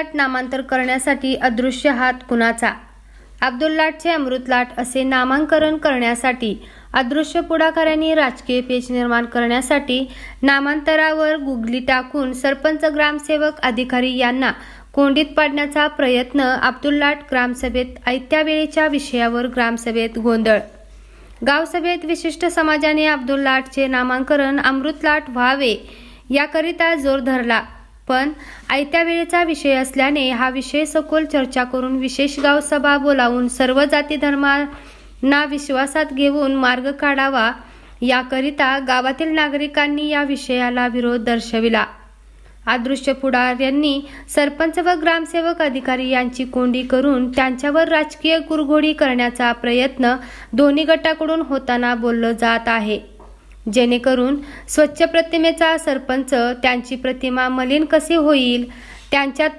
अब्दुल्लाट नामांतर करण्यासाठी अदृश्य हात कुणाचा? अब्दुल्लाटचे अमृतलाट असे नामांकरण करण्यासाठी अदृश्य पुढाकारांनी राजकीय पेच निर्माण करण्यासाठी नामांतरावर गुगली टाकून सरपंच ग्रामसेवक अधिकारी यांना कोंडीत पाडण्याचा प्रयत्न अब्दुल्लाट ग्रामसभेत आयत्यावेळीच्या विषयावर ग्रामसभेत गोंधळ. गावसभेत विशिष्ट समाजाने अब्दुल्लाटचे नामांकरण अमृतलाट व्हावे याकरिता जोर धरला. पण आयत्या वेळेचा विषय असल्याने हा विषय सखोल चर्चा करून विशेष गावसभा बोलावून सर्व जाती धर्मांना विश्वासात घेऊन मार्ग काढावा याकरिता गावातील नागरिकांनी या विषयाला विरोध दर्शविला. अदृश्य पुढाऱ्यांनी सरपंच व ग्रामसेवक अधिकारी यांची कोंडी करून त्यांच्यावर राजकीय कुरघोडी करण्याचा प्रयत्न दोन्ही गटाकडून होताना बोललं जात आहे. जेणेकरून स्वच्छ प्रतिमेचा सरपंच त्यांची प्रतिमा मलिन कशी होईल त्यांच्यात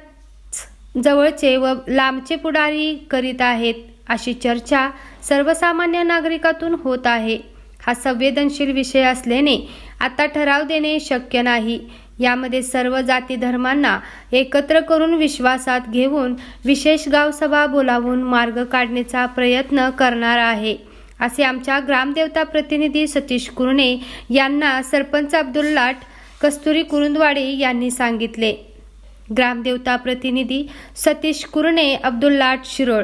जवळचे व लांबचे पुढारी करीत आहेत अशी चर्चा सर्वसामान्य नागरिकातून होत आहे. हा संवेदनशील विषय असल्याने आता ठराव देणे शक्य नाही. यामध्ये सर्व जाती धर्मांना एकत्र करून विश्वासात घेऊन विशेष गावसभा बोलावून मार्ग काढण्याचा प्रयत्न करणार आहे. असे आमच्या ग्रामदेवता प्रतिनिधी सतीश कुरणे यांना सरपंच अब्दुल लाट कस्तुरी कुरुंदवाडे यांनी सांगितले. ग्रामदेवता प्रतिनिधी सतीश कुरणे अब्दुल लाट शिरोळ.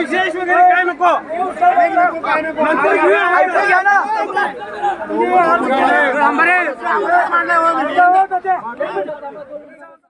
विशेष वगैरे काय नको? नंतर घेऊया. घ्या ना